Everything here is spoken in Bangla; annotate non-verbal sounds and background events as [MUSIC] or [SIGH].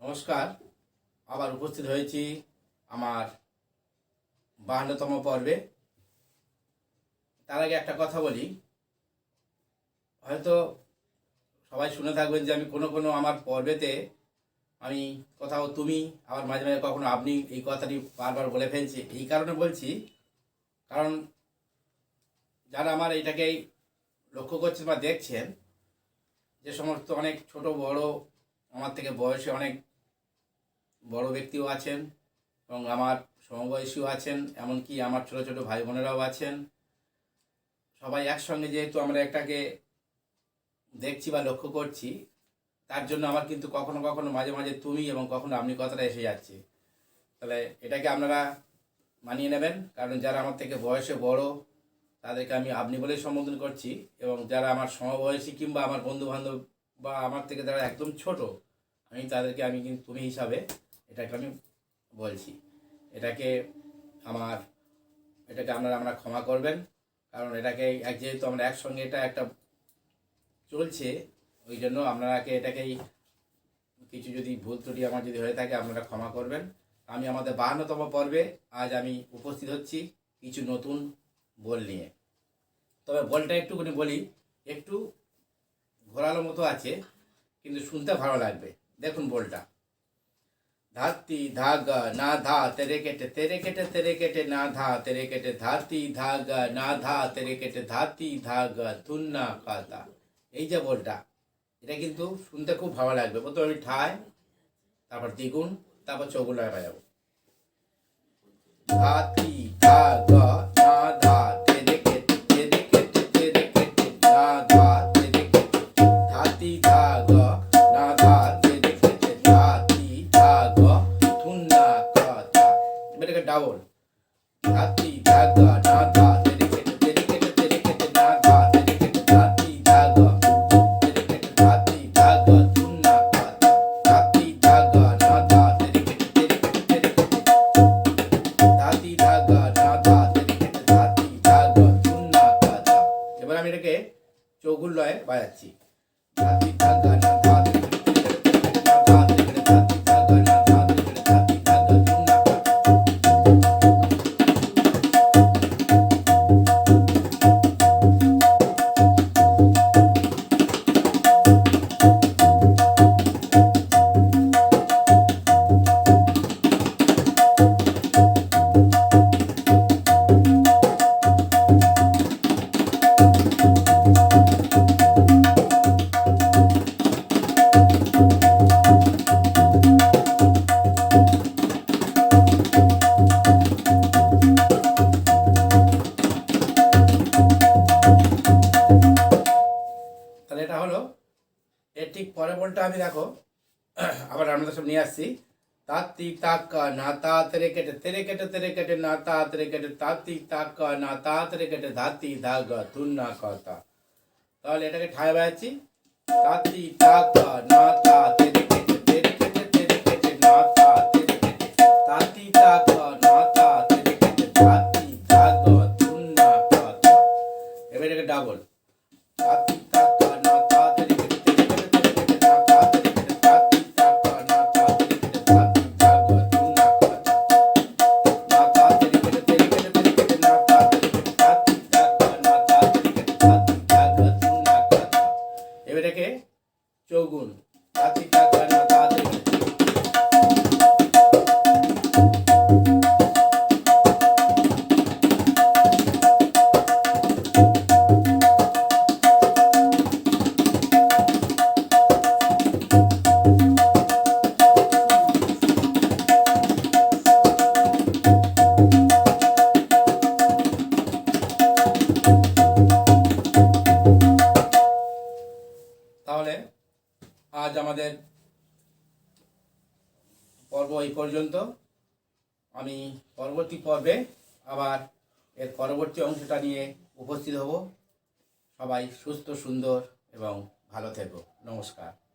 নমস্কার। আবার উপস্থিত হয়েছি আমার বাহান্নতম পর্বে। তার আগে একটা কথা বলি। হয়তো সবাই শুনে থাকবেন যে আমি কোনো কোনো আমার পর্বেতে আমি কোথাও তুমি, আবার মাঝে মাঝে কখনো আপনি এই কথাটি বারবার বলে ফেলছি। এই কারণে বলছি, কারণ যারা আমার এইটাকে লক্ষ্য করছেন বা দেখছেন, যে সমস্ত অনেক ছোট বড়, আমার থেকে বয়সে অনেক বড় ব্যক্তিও আছেন এবং আমার সমবয়সীও আছেন, এমনকি আমার ছোট ছোট ভাই বোনেরাও আছেন। সবাই একসঙ্গে যেহেতু আমরা একটাকে দেখছি বা লক্ষ্য করছি, তার জন্য আমার কিন্তু কখনো কখনো মাঝে মাঝে তুমি এবং কখনো আপনি কথাটা এসে যাচ্ছে। তাহলে এটাকে আপনারা মানিয়ে নেবেন, কারণ যারা আমার থেকে বয়সে বড়, তাদেরকে আমি আপনি বলেই সম্বোধন করছি এবং যারা আমার সমবয়সী কিংবা আমার বন্ধু বান্ধব বা আমার থেকে যারা একদম ছোট, আমি তাদেরকে আমি কিন্তু তুমি হিসাবে এটাকে আমি বলছি। এটাকে আমার, এটাকে আপনারা আমরা ক্ষমা করবেন, কারণ এটাকে যেহেতু আমরা একসঙ্গে এটা একটা চলছে, ওই জন্য আপনারাকে এটাকেই কিছু যদি ভুল ত্রুটি আমার যদি হয়ে থাকে, আপনারা ক্ষমা করবেন। আমি আমাদের বাহান্নতম পর্বে আজ আমি উপস্থিত হচ্ছি কিছু নতুন বল নিয়ে। তবে বলটা একটুখানি বলি, একটু ঘোরালো মতো আছে, কিন্তু শুনতে ভালো লাগবে। দেখুন বলটা। ধাতি ধাগা না ধা তেরে কেটে তেরে কেটে তেরে কেটে না ধা তেরে কেটে ধাতি ধাগা না ধা তেরে কেটে ধাতি ধাগা ধুন্না কাতা। এই যে বলটা, এটা কিন্তু শুনতে খুব ভালো লাগবে। প্রথমে আমি ঠায়, তারপর দ্বিগুণ, তারপর চৌগুলায় বাজাবো। ধাতি ধাগা ধাতি ধাগা ধুন্না কাতা এবার আমি এটাকে চৌগুল লয়ে বাজাচ্ছি। এর ঠিক পরের বলটা আমি দেখো [CLEARS THROAT] আবার আপনাদের সব নিয়ে আসছি। তাতি তাক্কা না, তা, তেরে, কেটে তেরে কেটে তেরে, কেটে, না, তা কেটে তাতি তাক্কা না, তা, তেরে, কেটে, ধাতি দাগ তুন না কথা তাহলে এটাকে ঠায় বাজাচ্ছি। তাতি তাক্কা না, তা আজ আমাদের পর্ব এই পর্যন্ত। আমি পরবর্তী পর্বে আবার এর পরবর্তী অংশটা নিয়ে উপস্থিত হব। সবাই সুস্থ, সুন্দর এবং ভালো থেকো। নমস্কার।